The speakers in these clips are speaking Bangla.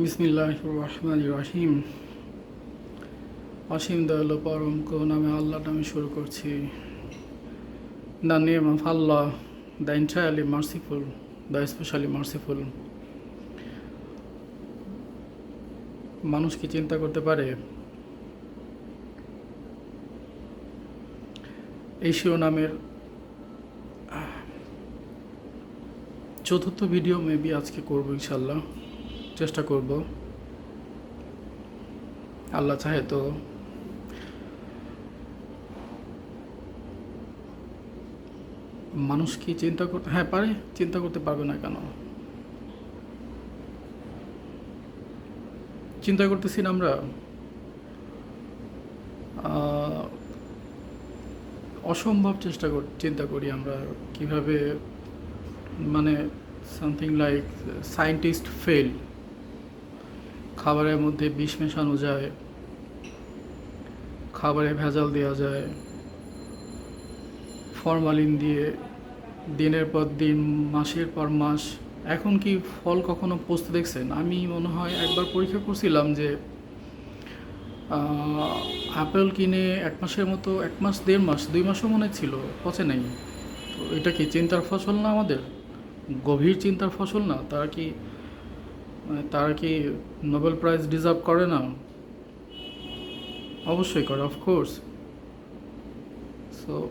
বিসমিল্লাহ রহমান রাহিম। অসীম দয়ালু পরম নামে আল্লাহ নামে শুরু করছি। The name of Allah the entirely merciful the especially merciful মানুষ কি চিন্তা করতে পারে? এই শিরোনামের চতুর্থ ভিডিও মেবি আজকে করব ইনশাল্লাহ চেষ্টা করব। আল্লাহ চাহে তো মানুষ কি চিন্তা করতে হ্যাঁ পারে, চিন্তা করতে পারবে না কেন? চিন্তা করতেছি না আমরা। অসম্ভব চেষ্টা কর, চিন্তা করি আমরা কীভাবে মানে সামথিং লাইক সায়েন্টিস্ট ফেল খাবারের মধ্যে বিষ মেশানো যায়। খাবারে ভেজাল দেওয়া যায়। ফরমালিন দিয়ে দিনের পর দিন, মাসের পর মাস। এখন কি ফল কখনো পচতে দেখছেন? আমি মনে হয় একবার পরীক্ষা করছিলাম যে আপেল কিনে এক মাসের মতো, এক মাস, দেড় মাস, দুই মাসও মনে ছিল, পচে নেই। তো এটা কি চিন্তার ফসল না আমাদের? গভীর চিন্তার ফসল না? তারা কি মানে তারা কি নোবেল প্রাইজ ডিজার্ভ করে না? অবশ্যই করে অফকোর্স সো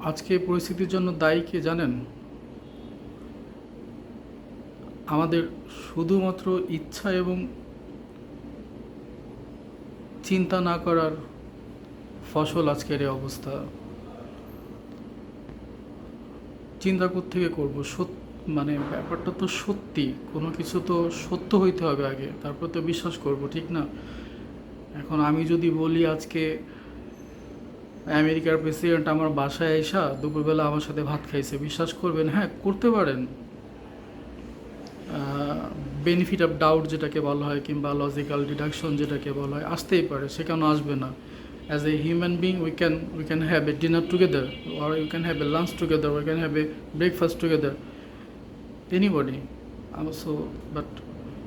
আজকে পরিস্থিতির জন্য দায়ী কে জানেন? আমাদের শুধুমাত্র ইচ্ছা এবং চিন্তা না করার ফসল আজকের এই অবস্থা। চিন্তা থেকে করব? সত্য মানে ব্যাপারটা তো সত্যি, কোনো কিছু তো সত্য হইতে হবে আগে, তারপর তো বিশ্বাস করব, ঠিক না? এখন আমি যদি বলি আজকে আমেরিকার প্রেসিডেন্ট আমার বাসায় আইসা দুপুরবেলা আমার সাথে ভাত খাইছে, বিশ্বাস করবেন হ্যাঁ করতে পারেন। বেনিফিট অফ ডাউট যেটাকে বলা হয় কিংবা লজিক্যাল ডিডাকশন যেটাকে বলা হয়, আসতেই পারে, সে কেন আসবে না? As a human being we can we can have a dinner together or you can have a lunch together, or you can have a breakfast anybody. So but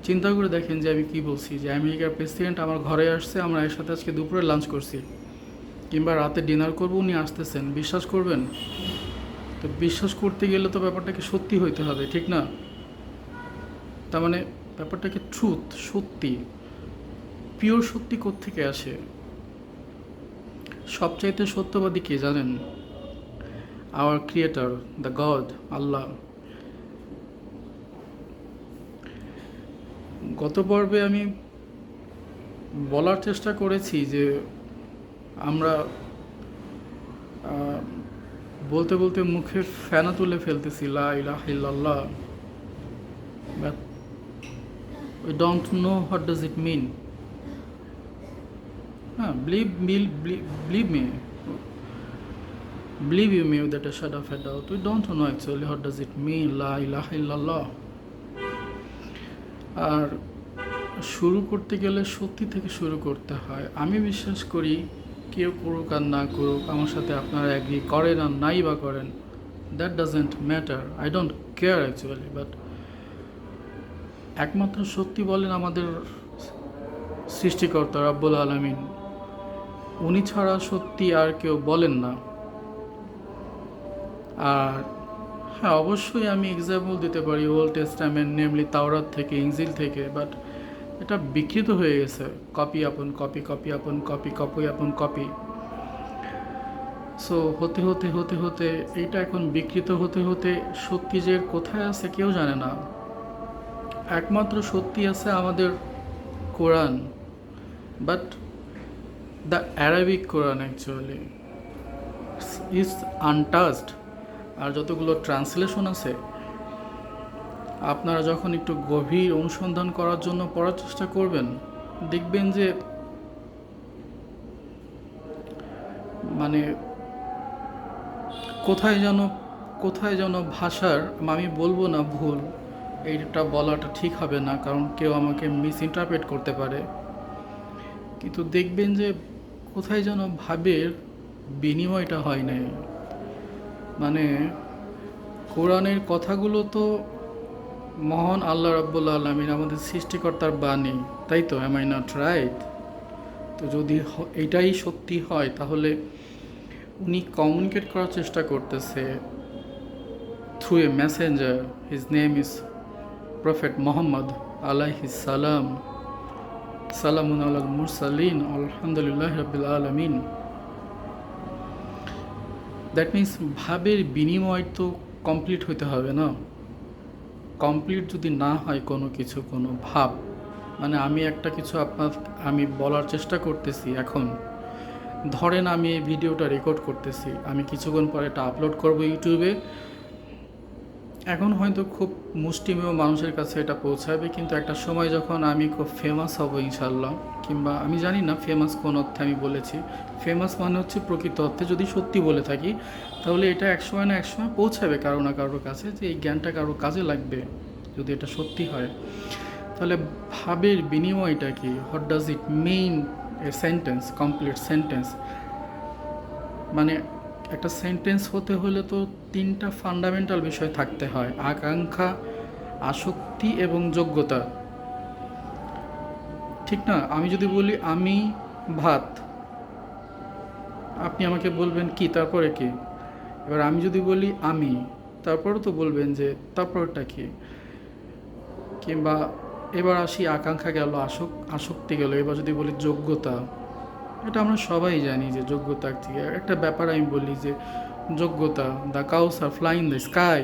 চিন্তা করে দেখেন যে আমি কি বলছি, যে আমেরিকার প্রেসিডেন্ট আমার ঘরে আসছে, আমরা এর সাথে আজকে দুপুরে লাঞ্চ করছি। কিংবা রাতে ডিনার করব, উনি আসতেছেন। বিশ্বাস করবেন? তো বিশ্বাস করতে গেলে তো ব্যাপারটাকে সত্যি হইতে হবে, ঠিক না? তার মানে ব্যাপারটাকে ট্রুথ সত্যি পিওর সত্যি কোত্থেকে আসে? সবচাইতে সত্যবাদী কে জানেন? Our creator the God Allah গত পর্বে আমি বলার চেষ্টা করেছি যে আমরা বলতে বলতে মুখে ফেনা তুলে ফেলতেছি লাহ ওই don't know what does it mean হ্যাঁ believe me believe me believe you me that a shadow of a doubt we don't know actually what does it mean লাহ ইহ আর শুরু করতে গেলে সত্যি থেকে শুরু করতে হয়। আমি বিশ্বাস করি কেউ করুক আর না করুক, আমার সাথে আপনারা অ্যাগ্রি করেন আর নাই বা করেন that doesn't matter I don't care actually but একমাত্র সত্যি বলেন আমাদের সৃষ্টিকর্তা রাব্বুল আলমিন। উনি ছাড়া সত্যি আর কেউ বলেন না। আর হ্যাঁ অবশ্যই আমি এক্সাম্পল দিতে পারি ওল্ড টেস্টামেন্ট নেমলি তাওরাত থেকে ইংজিল থেকে বাট এটা বিকৃত হয়ে গেছে। Copy upon copy copy upon copy copy upon copy so হতে হতে হতে হতে, এইটা এখন বিকৃত হতে হতে সত্যি যে কোথায় আছে কেউ জানে না। একমাত্র সত্যি আছে আমাদের Quran but the Arabic Quran actually is untouched আর যতগুলো ট্রান্সলেশন আছে, আপনারা যখন একটু গভীর অনুসন্ধান করার জন্য পড়ার চেষ্টা করবেন, দেখবেন যে মানে কোথায় যেন কোথায় যেন ভাষার, আমি বলব না ভুল, এইটা বলাটা ঠিক হবে না, কারণ কেউ আমাকে মিস ইন্টারপ্রেট করতে পারে। কিন্তু দেখবেন যে কোথায় যেন ভাবের বিনিময়টা হয় নাই। মানে কোরআনের কথাগুলো তো মহান আল্লাহ রাব্বুল আলমিন আমাদের সৃষ্টিকর্তার বাণী, তাই তো? এম আই নট রাইট তো যদি এটাই সত্যি হয়, তাহলে উনি কমিউনিকেট করার চেষ্টা করতেছে through a messenger his name is prophet Mohammad আলাইহিস সালাম সালামুন আলাল মুরসালিন, আলহামদুলিল্লাহ রবিল আলমিন। দ্যাট মিন্স ভাবের বিনিময় তো কমপ্লিট হতে হবে না। কমপ্লিট যদি না হয় কোনো কিছু, কোনো ভাব মানে আমি একটা কিছু আপনার, আমি বলার চেষ্টা করতেছি এখন। ধরেন আমি এই ভিডিওটা রেকর্ড করতেছি, আমি কিছুক্ষণ পরে এটা আপলোড করব ইউটিউবে এখন হয়তো খুব মুষ্টিমেয় মানুষের কাছে এটা পৌঁছাবে, কিন্তু একটা সময় যখন আমি খুব ফেমাস হব ইনশাল্লাহ কিংবা আমি জানি না ফেমাস কোন অর্থে আমি বলেছি। ফেমাস মানে হচ্ছে প্রকৃত অর্থে যদি সত্যি বলে থাকি, তাহলে এটা একসময় না একসময় পৌঁছাবে কারও না কারোর কাছে যে এই জ্ঞানটা কারও কাজে লাগবে যদি এটা সত্যি হয়। তাহলে ভাবের বিনিময়টা কি? What does it mean a sentence complete sentence মানে একটা সেন্টেন্স হতে হলে তো তিনটা ফান্ডামেন্টাল বিষয় থাকতে হয়, আকাঙ্ক্ষা, আসক্তি এবং যোগ্যতা। ঠিক না? আমি যদি বলি আমি ভাত, আপনি আমাকে বলবেন কি, তারপরে কি? এবার আমি যদি বলি আমি, তারপরে তো বলবেন যে তারপরটা কি? কিংবা এবার আসি আকাঙ্ক্ষা গেল, আসক, আসক্তি গেল, এবার যদি বলি যোগ্যতা এটা আমরা সবাই জানি যে যোগ্যতা থেকে একটা ব্যাপার আমি বলি যে যোগ্যতা the cows are flying the sky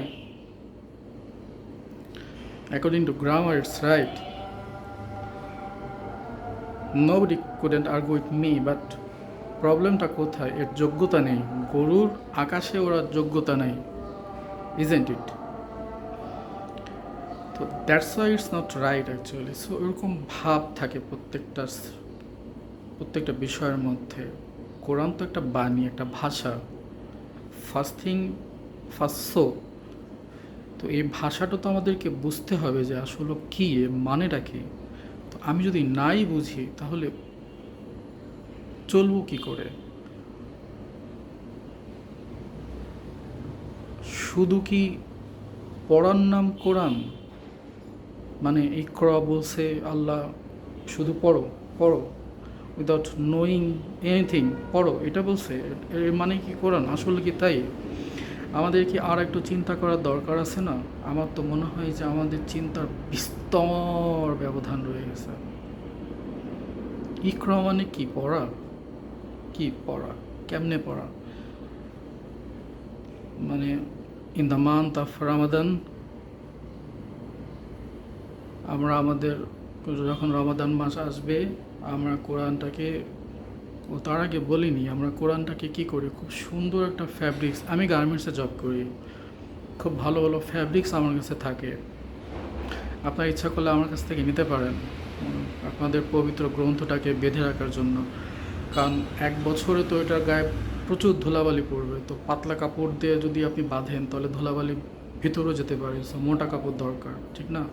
according to grammar it's right no nobody couldn't argue with me but প্রবলেমটা কোথায়? এর যোগ্যতা নেই। গরুর আকাশে ওরা যোগ্যতা নেই ইজেন্ট ইট তো that's why it's not right actually so এরকম ভাব থাকে প্রত্যেকটা প্রত্যেকটা বিষয়ের মধ্যে কোরআন তো একটা বাণী, একটা ভাষা। ফার্স্ট থিং ফার্স্ট সো তো এই ভাষাটা তো আমাদেরকে বুঝতে হবে যে আসলে কী মানেটা কী? তো আমি যদি নাই বুঝি, তাহলে চলবো কি করে? শুধু কি পড়ার নাম কোরআন? মানে ইকরা বলছে আল্লাহ, শুধু পড়ো পড়ো। উইদাউট নোয়িং এনিথিং পড়ো, এটা বলছে এর মানে কি কোরআন? আসলে কি তাই? আমাদের কি আর একটু চিন্তা করার দরকার আছে না? আমার তো মনে হয় যে আমাদের চিন্তার বিস্তর ব্যবধান রয়ে গেছে। ইকরা মানে কি পড়া? কি পড়া? কেমনে পড়া? মানে in the month of Ramadan আমরা আমাদের, যখন রমাদান মাস আসবে আমরা কোরআনটাকে, ও তার আগে বলিনি, আমরা কোরআনটাকে কি করি? খুব সুন্দর একটা ফ্যাব্রিক্স আমি গার্মেন্টসে জব করি। খুব ভালো ভালো ফ্যাব্রিক্স আমার কাছে থাকে। আপনার ইচ্ছা করলে আমার কাছ থেকে নিতে পারেন, আপনাদের পবিত্র গ্রন্থটাকে বেঁধে রাখার জন্য। কারণ এক বছরে তো এটার গায়ে প্রচুর ধুলাবালি পড়বে, তো পাতলা কাপড় দিয়ে যদি আপনি বাঁধেন, তাহলে ধুলাবালি ভিতরেও যেতে পারে সো মোটা কাপড় দরকার, ঠিক না?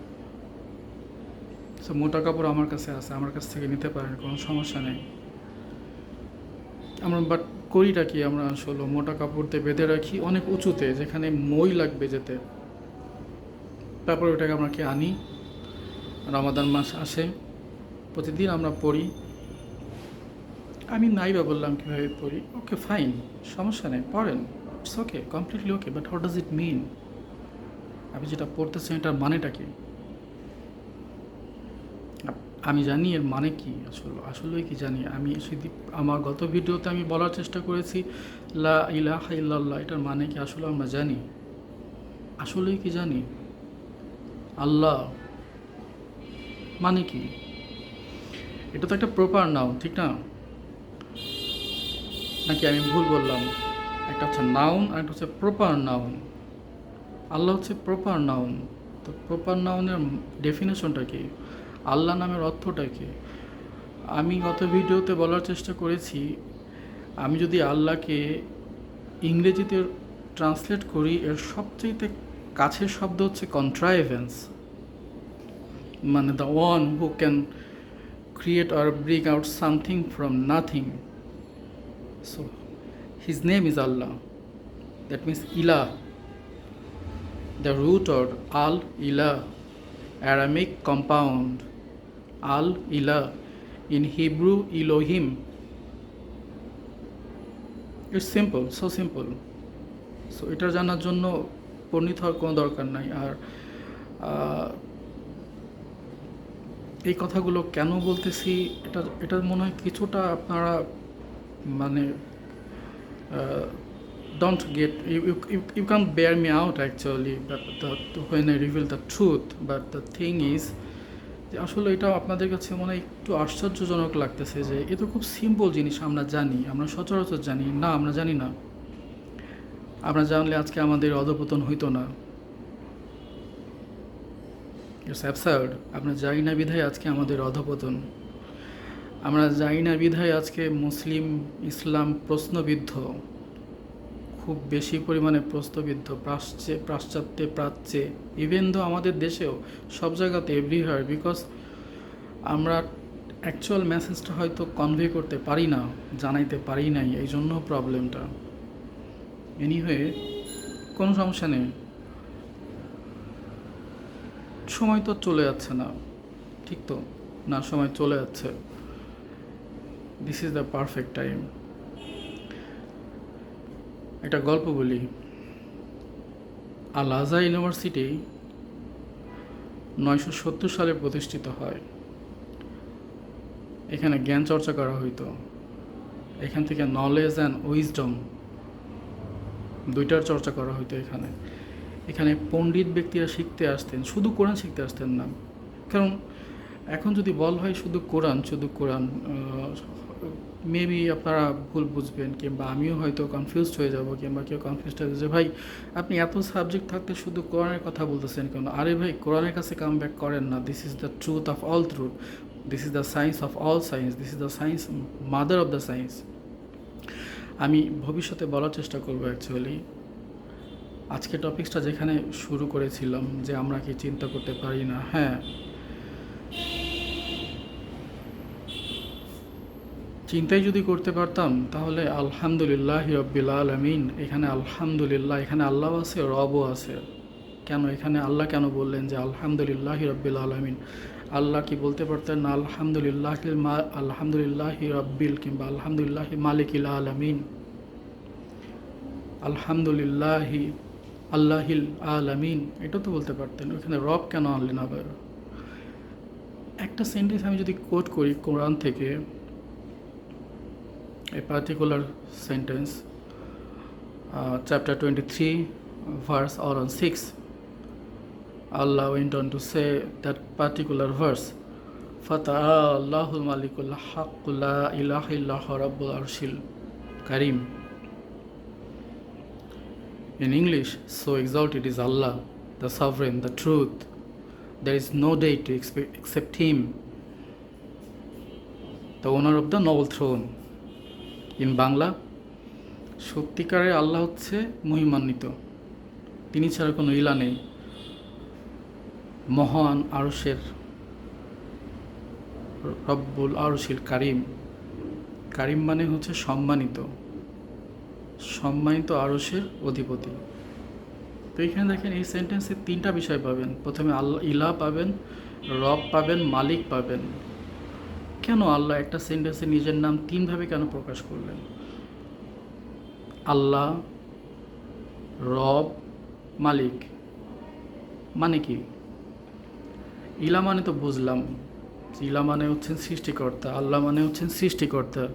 সো মোটা কাপড় আমার কাছে আছে, আমার কাছ থেকে নিতে পারেন, কোনো সমস্যা নেই। আমরা বাট করিটা কি, আমরা আসলে মোটা কাপড় দিয়ে বেঁধে রাখি, অনেক উঁচুতে, যেখানে মই লাগবে যেতে। তারপর ওটাকে আমরা কি আনি? রমাদান মাস আসে, প্রতিদিন আমরা পড়ি আমি নাই বা বললাম কীভাবে পড়ি ওকে ফাইন সমস্যা নেই পড়েন it's okay completely okay but what does it mean আপনি যেটা পড়তেছেন এটার মানেটা কি? আমি জানি এর মানে কি আসলে আসলে কি জানি। আমি শুধু আমার গত ভিডিওতে আমি বলার চেষ্টা করেছি, লা ইলাহা ইল্লাল্লাহ, এটার মানে কি আসলে আমরা জানি? আসলেই কি জানি? আল্লাহ মানে কি? এটা তো একটা প্রপার নাও ঠিক না? নাকি আমি ভুল বললাম? একটা হচ্ছে নাউন আর একটা হচ্ছে প্রপার নাউন আল্লাহ হচ্ছে প্রপার নাউন তো প্রপার নাউনের ডেফিনেশনটা কি? আল্লাহ নামের অর্থটা কি আমি গত ভিডিওতে বলার চেষ্টা করেছি, আমি যদি আল্লাহকে ইংরেজিতে ট্রান্সলেট করি, এর সবচেয়ে কাছের শব্দ হচ্ছে কন্ট্রাইভেন্স মানে the one who can create or bring out something from nothing so his name is Allah that means ইলা the root or al ilah Aramaic compound Al Ilah, in Hebrew Elohim. It's simple, so simple. So এটা জানার জন্য পণ্ডিত হওয়ার কোনো দরকার নাই আর এই কথাগুলো কেন বলতেছি এটা এটা মনে হয় কিছুটা আপনারা মানে don't get you you can bear me out actually but the when I reveal the truth but the thing is আসলে এটা আপনাদের কাছে মনে হয় একটু আশ্চর্যজনক লাগতেছে যে এ তো খুব সিম্পল জিনিস আমরা জানি, আমরা সচরাচর জানি। না, আমরা জানি না। আমরা জানলে আজকে আমাদের অধপতন হইতো না। ইটস অ্যাবসার্ড আমরা যাই না বিধায় আজকে আমাদের অধপতন। আমরা যাই না বিধায় আজকে মুসলিম, ইসলাম প্রশ্নবিদ্ধ। খুব বেশি পরিমাণে প্রশ্নবিদ্ধ প্রাচ্যে, পাশ্চাত্যে প্রাচ্যে ইভেন দো আমাদের দেশেও সব জায়গাতে এভরিহার বিকজ আমরা অ্যাকচুয়াল মেসেজটা হয়তো কনভে করতে পারি না, জানাইতে পারি নাই, এই জন্য প্রবলেমটা এনিওয়ে কোনো সমস্যা নেই। সময় তো চলে যাচ্ছে না, ঠিক তো? না, সময় চলে যাচ্ছে। This is the perfect time একটা গল্প বলি। আল ইউনিভার্সিটি নয়শো সত্তর সালে প্রতিষ্ঠিত হয়। এখানে জ্ঞান চর্চা করা হইতো। এখান থেকে নলেজ অ্যান্ড উইজডম দুইটার চর্চা করা হইতো এখানে। এখানে পণ্ডিত ব্যক্তিরা শিখতে আসতেন, শুধু কোরআন শিখতে আসতেন না। কারণ এখন যদি বল হয় শুধু কোরআন শুধু কোরআন মেবি আপনারা ভুল বুঝবেন কিংবা আমিও হয়তো কনফিউজড হয়ে যাব কিংবা কেউ কনফিউজড হয়ে যে, ভাই, আপনি এত সাবজেক্ট থাকতে শুধু কোরআনের কথা বলতেছেন কেন? আরে ভাই, কোরআনের কাছে কাম ব্যাক করেন না। This is the truth of all truth this is the science of all science this is the science mother of the science আমি ভবিষ্যতে বলার চেষ্টা করব অ্যাকচুয়ালি আজকে টপিক্সটা যেখানে শুরু করেছিলাম যে, আমরা কি চিন্তা করতে পারি না? হ্যাঁ চিন্তাই যদি করতে পারতাম, তাহলে আলহামদুলিল্লাহ রব্বিল আলমিন, এখানে আলহামদুলিল্লাহ, এখানে আল্লাহ আছে, রবও আছে। কেন? এখানে আল্লাহ কেন বললেন যে আলহামদুলিল্লাহ রব্বিল আলমিন? আল্লাহ কি বলতে পারতেন না আলহামদুলিল্লাহ আলহামদুলিল্লাহ রব্বিল কিংবা আলহামদুলিল্লাহ মালিক মালিকিল আলমিন? আলহামদুলিল্লাহি আল্লাহিল আলামিন। এটা তো বলতে পারতেন, ওখানে রব কেন আনলেন আবার? একটা সেন্টেন্স আমি যদি কোট করি কোরআন থেকে a particular sentence, uh, chapter 23, verse or on 6, Allah went on to say that particular verse, Fata'allahul malikul haqqul la ilaha illahu rabbul arshil karim. In English, so exalted is Allah, the sovereign, the truth. There is no deity except Him, the owner of the noble throne. In Bangla, সত্যিকারের আল্লাহ হচ্ছে মহিমান্বিত। তিনি ছাড়া কোনো ইলা নেই। মহান আরসের রব্বুল আরশিল কারিম। কারিম মানে হচ্ছে সম্মানিত। সম্মানিত আরসের অধিপতি। তো এখানে দেখেন এই সেন্টেন্সে তিনটা বিষয় পাবেন। প্রথমে আল্লাহ, ইলা পাবেন, রব পাবেন, মালিক পাবেন। কেন আল্লাহ একটা সেন্টেন্সে নিজের নাম তিনভাবে কেন প্রকাশ করলেন? আল্লাহ, রব, মালিক। মানে কি? ইলা মানে তো বুঝলাম। ইলা মানে হচ্ছেন সৃষ্টিকর্তা। আল্লাহ মানে হচ্ছেন সৃষ্টিকর্তা।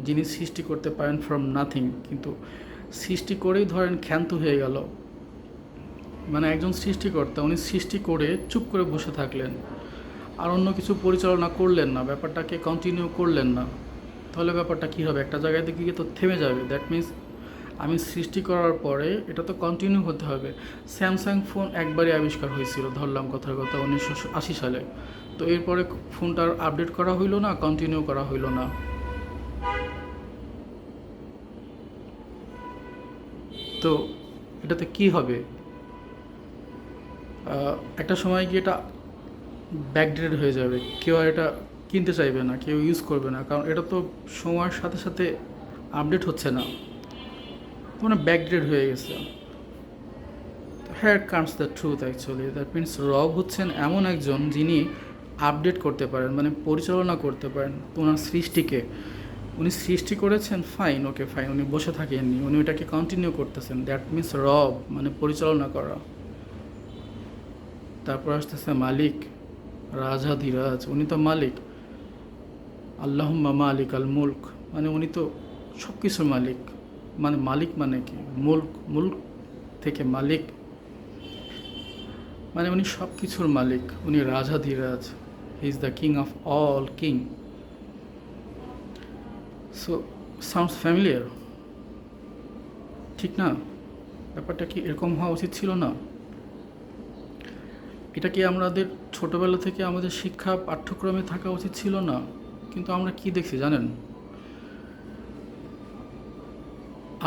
যিনি সৃষ্টি করতে পারেন ফ্রম নাথিং কিন্তু সৃষ্টি করেই ধরেন ক্ষান্ত হয়ে গেল। মানে একজন সৃষ্টিকর্তা, উনি সৃষ্টি করে চুপ করে বসে থাকলেন। আর অন্য কিছু পরিচালনা করলেন না, ব্যাপারটাকে কন্টিনিউ করলেন না, তাহলে ব্যাপারটা কী হবে? একটা জায়গায় গিয়ে তো থেমে যাবে। দ্যাট মিন্স আমি সৃষ্টি করার পরে এটা তো কন্টিনিউ হতে হবে। স্যামসাং ফোন একবারই আবিষ্কার হয়েছিল, ধরলাম কথার কথা, উনিশশো আশি সালে। তো এরপরে ফোনটার আপডেট করা হইল না কন্টিনিউ করা হইল না। তো এটাতে কি হবে? একটা সময় গিয়ে এটা ব্যাকডেটেড হয়ে যাবে। কেউ আর এটা কিনতে চাইবে না, কেউ ইউজ করবে না, কারণ এটা তো সময়ের সাথে সাথে আপডেট হচ্ছে না। মানে ব্যাকডেটেড হয়ে গেছে। Here comes the truth actually that means রব হচ্ছেন এমন একজন যিনি আপডেট করতে পারেন মানে পরিচালনা করতে পারেন ওনার সৃষ্টিকে। উনি সৃষ্টি করেছেন ফাইন ওকে ফাইন উনি বসে থাকেননি, উনি ওটাকে কন্টিনিউ করতেছেন। দ্যাট মিনস রব মানে পরিচালনা করা। তারপর আসতেছে মালিক। রাজাধিরাজ উনি তো মালিক। আল্লাহুম্মা মালিক আল মুল্ক। মানে উনি তো সব কিছুর মালিক। মানে মালিক মানে কি? মুল্ক মুল্ক থেকে মালিক। মানে উনি সব কিছুর মালিক। উনি রাজাধিরাজ he is the king of all king so sounds familiar ঠিক না? ব্যাপারটা কি এরকম হওয়া উচিত ছিল না? এটা কি আমাদের ছোটবেলা থেকে আমাদের শিক্ষা পাঠ্যক্রমে থাকা উচিত ছিল না, কিন্তু আমরা কি দেখছি জানেন?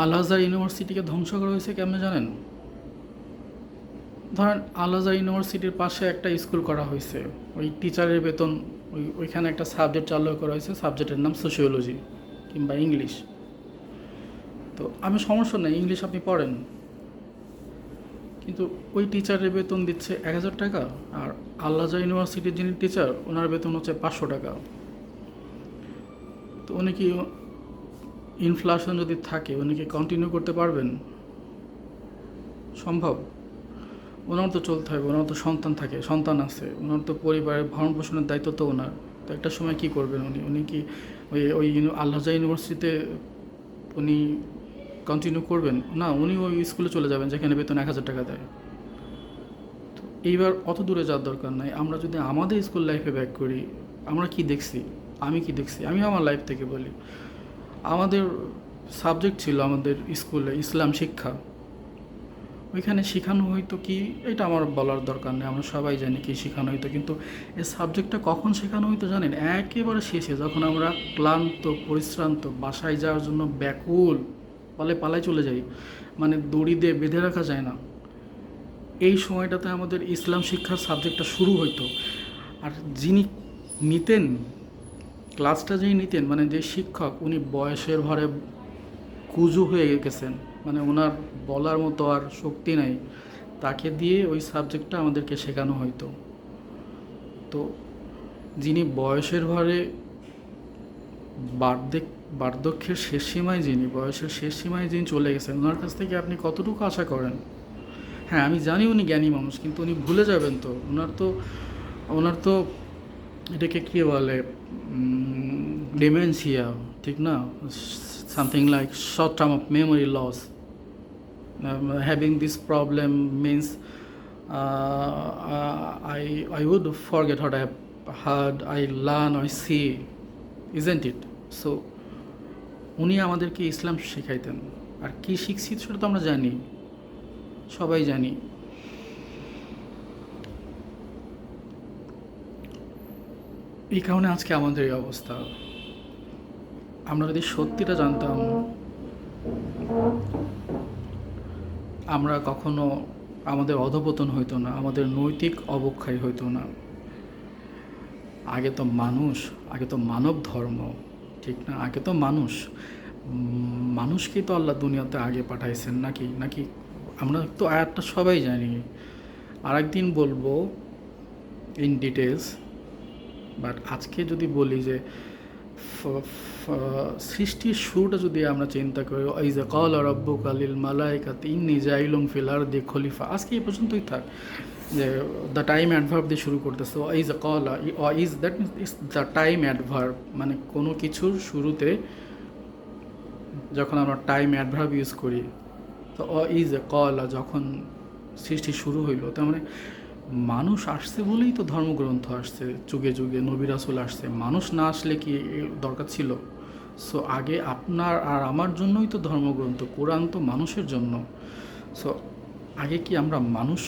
আল আজহার ইউনিভার্সিটিকে ধ্বংস করা হয়েছে কেমনে জানেন? ধরেন আল আজহার ইউনিভার্সিটির পাশে একটা স্কুল করা হয়েছে, ওই টিচারের বেতন, ওই, ওইখানে একটা সাবজেক্ট চালু করা হয়েছে, সাবজেক্টের নাম সোশিওলজি কিংবা ইংলিশ। তো আমি সমস্যা নেই, ইংলিশ আপনি পড়েন। কিন্তু ওই টিচারের বেতন দিচ্ছে এক হাজার টাকা আর আল্লাজা ইউনিভার্সিটির যিনি টিচার ওনার বেতন হচ্ছে পাঁচশো টাকা। তো উনি কি ইনফ্লেশন যদি থাকে, উনি কি কন্টিনিউ করতে পারবেন? সম্ভব। ওনার তো চলতে হবে, ওনার তো সন্তান থাকে, সন্তান আছে। ওনার তো পরিবারের ভরণ পোষণের দায়িত্ব তো ওনার। তো একটা সময় কি করবেন উনি? উনি কি ওই ওই আল্লাহজা ইউনিভার্সিটিতে উনি কন্টিনিউ করবেন, না, উনি ওই স্কুলে চলে যাবেন যেখানে বেতন এক হাজার টাকা দেয়। তো এইবার অত দূরে যাওয়ার দরকার নাই। আমরা যদি আমাদের স্কুল লাইফে ব্যাক করি, আমরা কি দেখছি? আমি কি দেখছি? আমি আমার লাইফ থেকে বলি। আমাদের সাবজেক্ট ছিল আমাদের স্কুলে ইসলাম শিক্ষা। ওইখানে শেখানো হইতো কি? এটা আমার বলার দরকার নেই। আমরা সবাই জানি কি শেখানো হইতো। কিন্তু এই সাবজেক্টটা কখন শেখানো হইতো জানেন? একেবারে শেষে যখন আমরা ক্লান্ত, পরিশ্রান্ত, বাসায় যাওয়ার জন্য ব্যাকুল পালে পালায় চলে যাই। মানে দড়ি দিয়ে বেঁধে রাখা যায় না। এই সময়টাতে আমাদের ইসলাম শিক্ষার সাবজেক্টটা শুরু হইতো। আর যিনি নিতেন ক্লাসটা যিনি নিতেন মানে যে শিক্ষক, উনি বয়সের ভরে কুজু হয়ে গেছেন। মানে ওনার বলার মতো আর শক্তি নাই। তাকে দিয়ে ওই সাবজেক্টটা আমাদেরকে শেখানো হইতো। তো যিনি বয়সের ভরে বার্ধক্য বার্ধক্যের শেষ সীমায় যিনি, বয়সের শেষ সীমায় যিনি চলে গেছেন, ওনার কাছ থেকে আপনি কতটুকু আশা করেন? হ্যাঁ আমি জানি উনি জ্ঞানী মানুষ, কিন্তু উনি ভুলে যাবেন তো। ওনার তো ওনার তো এটাকে কী বলে ডিমেনশিয়া ঠিক না? Something like short term of memory loss having this problem means I I would forget what I heard I learn I see isn't it so উনি আমাদেরকে ইসলাম শেখাইতেন। আর কি শিখছি সেটা তো আমরা জানি। সবাই জানি। এই কারণে আজকে আমাদের এই অবস্থা। আমরা যদি সত্যিটা জানতাম, আমরা কখনো আমাদের অধপতন হইতো না, আমাদের নৈতিক অবক্ষয় হইতো না। আগে তো মানুষ, আগে তো মানব ধর্ম ঠিক না? আগে তো মানুষ। মানুষকেই তো আল্লাহ দুনিয়াতে আগে পাঠাইছেন নাকি? নাকি আমরা তো আয়াতটা সবাই জানি। আর একদিন বলব ইন ডিটেলস বাট আজকে যদি বলি যে সৃষ্টির শুরুটা যদি আমরা চিন্তা করি এই যে কল রব্বু কালিল মালাইকাত ইন্নি জাইলুম ফিলার দি খলিফা, আজকে এই পর্যন্তই থাক। যে দ্য টাইম অ্যাডভার্ব দিয়ে শুরু করতেছে। অ is call is that means is the time adverb মানে কোনো কিছুর শুরুতে যখন আমরা টাইম অ্যাডভার্ব ইউজ করি, তো অ ইজ এ কল যখন সৃষ্টি শুরু হইল, তার মানে মানুষ আসছে বলেই তো ধর্মগ্রন্থ আসছে, যুগে যুগে নবী রাসুল আসছে। মানুষ না আসলে কি দরকার ছিল? সো আগে আপনার আর আমার জন্যই তো ধর্মগ্রন্থ, কোরআন তো মানুষের জন্য। সো আগে কি আমরা মানুষ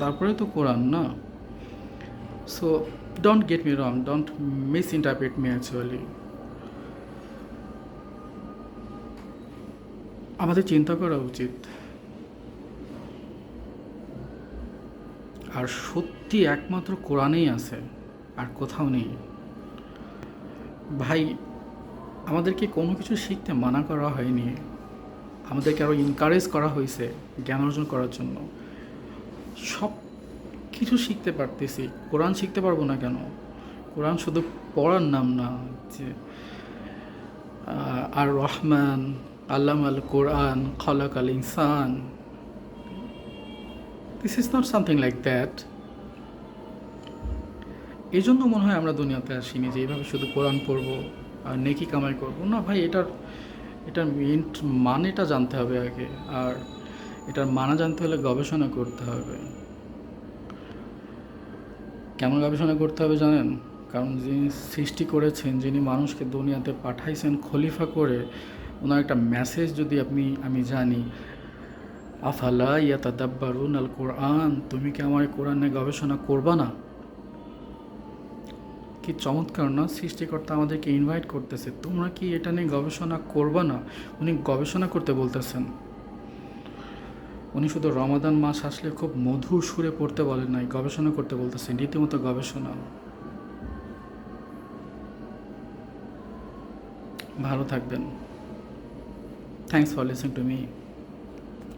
তারপরে তো কোরআন, না? So don't get me wrong don't misinterpret me actually আমাদের চিন্তা করা উচিত। আর সত্যি একমাত্র কোরআনেই আছে, আর কোথাও নেই। ভাই, আমাদেরকে কোনো কিছু শিখতে মানা করা হয়নি। আমাদেরকে আরও এনকারেজ করা হয়েছে জ্ঞান অর্জন করার জন্য। সব কিছু শিখতে পারতেছি। কোরআন শিখতে পারব না কেন? কোরআন শুধু পড়ার নাম না, যে আর রহমান আল্লাম আল কোরআন খলাক আল ইনসান this is not something like that এই জন্য মনে হয় আমরা দুনিয়াতে আসিনি যে এইভাবে শুধু কোরআন পড়ব আর নেকি কামাই করব। না ভাই, এটার এটার মিন্ট মানেটা জানতে হবে আগে। আর এটার মানা জানতে হলে গবেষণা করতে হবে। কেমন গবেষণা করতে হবে জানেন? কারণ যিনি সৃষ্টি করেছেন, যিনি মানুষকে দুনিয়াতে পাঠাইছেন, খলিফা করে, ওনার একটা মেসেজ যদি আপনি, আমি জানি, আফালা ইয়াতাদাব্বারুন আল কোরআন তুমি কি আমার কোরআনে গবেষণা করবা না? কি চমৎকার না? সৃষ্টিকর্তা আমাদেরকে ইনভাইট করতেছে। তোমরা কি এটা নিয়ে গবেষণা করবা না? উনি গবেষণা করতে বলতেছেন। উনি শুধু রমাদান মাস আসলে খুব মধুর সুরে পড়তে বলেন নাই, গবেষণা করতে বলতেছেন, রীতিমতো গবেষণা। ভালো থাকবেন। Thanks for listening to me